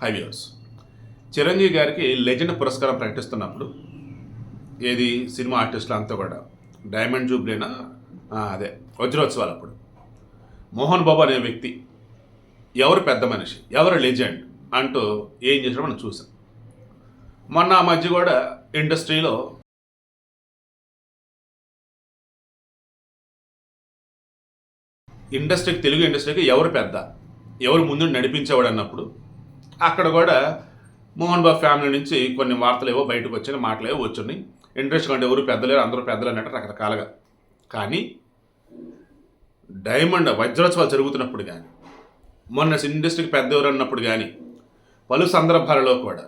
High Chiranjeevi గారికి legend పురస్కారం ప్రకటిస్తున్నప్పుడు ఏది సినిమా ఆర్టిస్టులు అంతా కూడా డైమండ్ జూబ్లీనా? అదే. వజ్రోత్సవాలు అప్పుడు మోహన్ బాబు అనే వ్యక్తి ఎవరు పెద్ద మనిషి ఎవరు లెజెండ్ అంటూ ఏం చేసినా మనం చూసాం. మొన్న ఆ మధ్య కూడా ఇండస్ట్రీలో ఇండస్ట్రీకి తెలుగు ఇండస్ట్రీకి ఎవరు పెద్ద ఎవరు ముందు నడిపించేవాడు అన్నప్పుడు అక్కడ కూడా మోహన్ బాబు ఫ్యామిలీ నుంచి కొన్ని వార్తలు ఏవో బయటకు వచ్చిన మాటలు ఏవో వచ్చున్నాయి. ఇంట్రెస్ట్ అంటే ఎవరు పెద్దలేరు అందరూ పెద్దలు అన్నట్టు రకరకాలుగా. కానీ డైమండ్ వజ్రోత్సవాలు జరుగుతున్నప్పుడు కానీ మొన్న ఇండస్ట్రీకి పెద్ద ఎవరు అన్నప్పుడు కానీ పలు సందర్భాలలో కూడా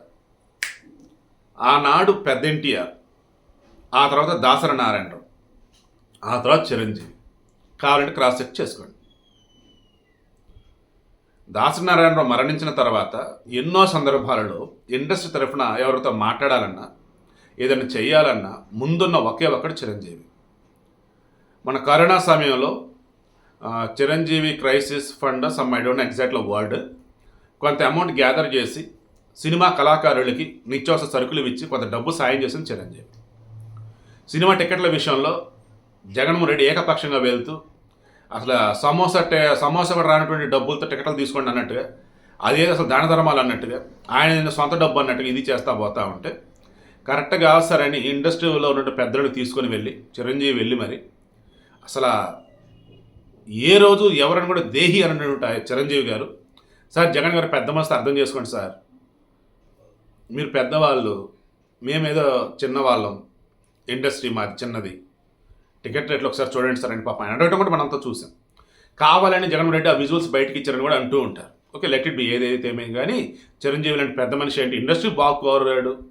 ఆనాడు పెద్ద ఎన్టీఆర్ ఆ తర్వాత దాసర నారాయణరావు ఆ తర్వాత చిరంజీవి కావాలంటే క్రాస్ చెక్ చేసుకోండి. దాసనారాయణరావు మరణించిన తర్వాత ఎన్నో సందర్భాలలో ఇండస్ట్రీ తరఫున ఎవరితో మాట్లాడాలన్నా ఏదైనా చేయాలన్నా ముందున్న ఒకే ఒక్కడు చిరంజీవి. మన కరోనా సమయంలో Chiranjeevi crisis fund some I don't exact word కొంత అమౌంట్ గ్యాదర్ చేసి సినిమా కళాకారులకి నిత్యావసర సరుకులు ఇచ్చి కొంత డబ్బు సాయం చేసింది చిరంజీవి. సినిమా టికెట్ల విషయంలో జగన్మోహన్ రెడ్డి ఏకపక్షంగా వెళ్తూ అసలు సమోసా టే సమోసా కూడా రానటువంటి డబ్బులతో టికెట్లు తీసుకోండి అన్నట్టుగా అదే అసలు దాన ధర్మాలు అన్నట్టుగా. ఆయన సొంత డబ్బు అన్నట్టుగా ఇది చేస్తా పోతా ఉంటే. కరెక్ట్గా సరని ఇండస్ట్రీలో ఉన్న పెద్దలను తీసుకొని వెళ్ళి చిరంజీవి వెళ్ళి మరి. అసలు ఏ రోజు ఎవరైనా కూడా దేహి అని ఆ చిరంజీవి గారు. సార్ జగన్ గారు పెద్ద మనసు అర్థం చేసుకోండి సార్. మీరు పెద్దవాళ్ళు మేమేదో చిన్నవాళ్ళం. ఇండస్ట్రీ మాది చిన్నది. టికెట్ రేట్లు ఒకసారి చూడండి సార్ అని పాప. ఆయన అడగటం కూడా మనంతా చూసాం. కావాలని జగన్ రెడ్డి ఆ విజువల్స్ బయటకి ఇచ్చారని కూడా అంటూ ఉంటారు. ఓకే లెట్ ఇట్ బి ఏదైతే ఏమేం కానీ చిరంజీవి లాంటి పెద్ద మనిషి ఏంటి ఇండస్ట్రీ బాగా కోరాడు.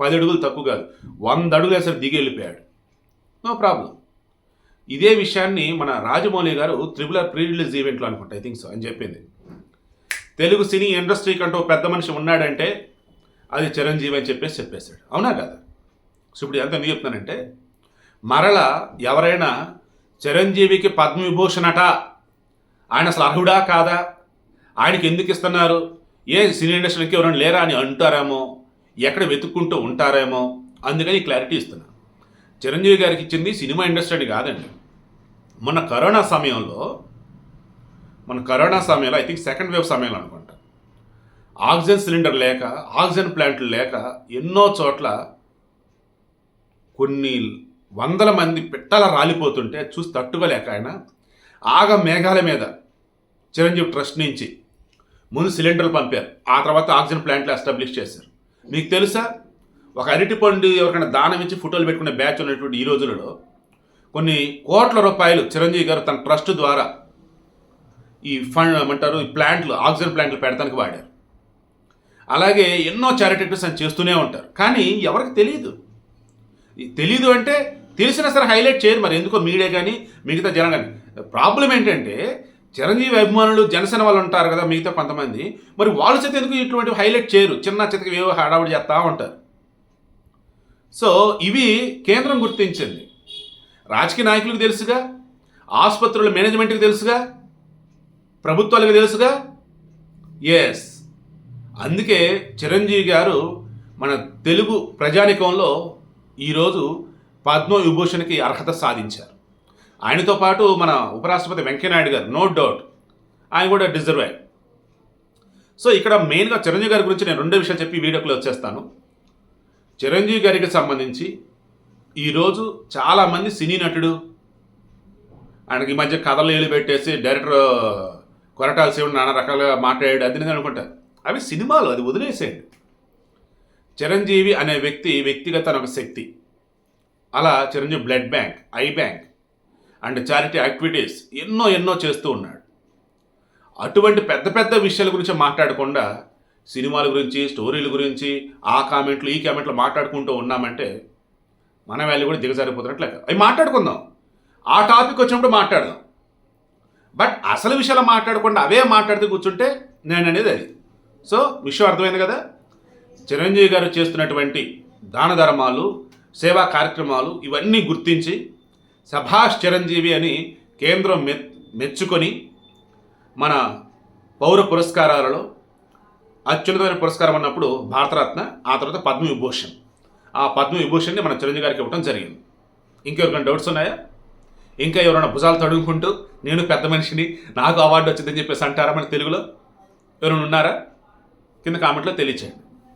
పది అడుగులు తక్కువ కాదు. వంద అడుగులు వేసరి దిగి వెళ్ళిపోయాడు. నో ప్రాబ్లం ఇదే విషయాన్ని మన రాజమౌళి గారు త్రిబుల్ ఆర్ ప్రీ రిలీజ్ ఈవెంట్లో అనుకుంటా ఐ థింక్ సో అని చెప్పింది. తెలుగు సినీ ఇండస్ట్రీ కంటూ పెద్ద మనిషి ఉన్నాడంటే అది చిరంజీవి అని చెప్పేసి చెప్పేశాడు. అవునా కదా? సో ఇప్పుడు ఎంత ఎందుకు చెప్తానంటే మరల ఎవరైనా చిరంజీవికి పద్మవిభూషణట? ఆయన అసలు అర్హుడా కాదా? ఆయనకి ఎందుకు ఇస్తున్నారు? ఏ సినీ ఇండస్ట్రీకి ఎవరైనా లేరా అని అంటారేమో? ఎక్కడ వెతుక్కుంటూ ఉంటారేమో? అందుకని క్లారిటీ ఇస్తున్నా. చిరంజీవి గారికి ఇచ్చింది సినిమా ఇండస్ట్రీ అని కాదండి. మొన్న కరోనా సమయంలో మన కరోనా సమయంలో ఐ థింక్ సెకండ్ వేవ్ సమయంలో అనుకుంటా. ఆక్సిజన్ సిలిండర్ లేక ఆక్సిజన్ ప్లాంట్లు లేక ఎన్నో చోట్ల కొన్ని వందల మంది పిట్టల రాలిపోతుంటే చూసి తట్టుకోలేక ఆయన ఆగ మేఘాల మీద చిరంజీవి ట్రస్ట్ నుంచి ముందు సిలిండర్లు పంపారు. ఆ తర్వాత ఆక్సిజన్ ప్లాంట్లు ఎస్టాబ్లిష్ చేశారు. మీకు తెలుసా? ఒక అరటిపండు ఎవరికైనా దానం ఇచ్చి ఫోటోలు పెట్టుకునే బ్యాచ్ ఉన్నటువంటి ఈ రోజులలో కొన్ని కోట్ల రూపాయలు చిరంజీవి గారు తన ట్రస్ట్ ద్వారా ఈ ఫండ్ ఏమంటారు ఈ ప్లాంట్లు ఆక్సిజన్ ప్లాంట్లు పెడతానికి వాడారు. అలాగే ఎన్నో చారిటరీస్ అని చేస్తూనే ఉంటారు. కానీ ఎవరికి తెలియదు తెలియదు తెలీదు అంటే తెలిసినా సరే హైలైట్ చేయరు మరి. ఎందుకో మీడియా కానీ మిగతా జనం కానీ ప్రాబ్లం ఏంటంటే చిరంజీవి అభిమానులు జనసేన వాళ్ళు ఉంటారు కదా మిగతా కొంతమంది. మరి వాళ్ళు చేత ఎందుకు ఇటువంటి హైలైట్ చేయరు? చిన్న చితకి ఏవో హడావుడి చేస్తూ ఉంటారు. సో ఇవి కేంద్రం గుర్తించింది. రాజకీయ నాయకులకు తెలుసుగా ఆసుపత్రుల మేనేజ్మెంట్కి తెలుసుగా ప్రభుత్వాలకు తెలుసుగా? ఎస్ అందుకే చిరంజీవి గారు మన తెలుగు ప్రజానికంలో ఈరోజు పద్మవిభూషణ్కి అర్హత సాధించారు. ఆయనతో పాటు మన ఉపరాష్ట్రపతి వెంకయ్యనాయుడు గారు నో డౌట్ ఆయన కూడా డిజర్వ్ అయ్యారు. సో ఇక్కడ మెయిన్గా చిరంజీవి గారి గురించి నేను రెండో విషయాలు చెప్పి వీడియోకి వచ్చేస్తాను. చిరంజీవి గారికి సంబంధించి ఈరోజు చాలామంది సినీ నటుడు ఆయనకి ఈ మధ్య కథలు ఏలు పెట్టేసి డైరెక్టర్ కొరటాల శివుడు నానా రకాలుగా మాట్లాడాడు అది అనుకుంటారు అవి సినిమాలు అది వదిలేసేయండి. చిరంజీవి అనే వ్యక్తి వ్యక్తిగత ఒక శక్తి. అలా Chiranjeevi blood bank eye bank and charity activities ఎన్నో ఎన్నో చేస్తూ ఉన్నాడు. అటువంటి పెద్ద పెద్ద విషయాల గురించి మాట్లాడకుండా సినిమాల గురించి స్టోరీల గురించి ఆ కామెంట్లు ఈ కామెంట్లు మాట్లాడుకుంటూ ఉన్నామంటే మన వాల్యూ కూడా దిగజారిపోతున్నట్లు అవి మాట్లాడుకుందాం. ఆ టాపిక్ వచ్చినప్పుడు మాట్లాడదాం. బట్ అసలు విషయాలు మాట్లాడకుండా అవే మాట్లాడుతూ కూర్చుంటే నేను అనేది అది. సో విషయం అర్థమైంది కదా? చిరంజీవి గారు చేస్తున్నటువంటి దాన ధర్మాలు సేవా కార్యక్రమాలు ఇవన్నీ గుర్తించి సభాష్ చిరంజీవి అని కేంద్రం మె మెచ్చుకొని మన పౌర పురస్కారాలలో అత్యున్నతమైన పురస్కారం అన్నప్పుడు భారతరత్న ఆ తర్వాత పద్మవిభూషణ్. ఆ పద్మవిభూషణ్ని మన చిరంజీవి గారికి ఇవ్వడం జరిగింది. ఇంకెవరికైనా డౌట్స్ ఉన్నాయా? ఇంకా ఎవరైనా భుజాలు తడుముకుంటూ నేను పెద్ద మనిషిని నాకు అవార్డు వచ్చిందని చెప్పేసి అంటారా మన తెలుగులో? ఎవరైనా ఉన్నారా? కింద కామెంట్లో తెలియచేయండి.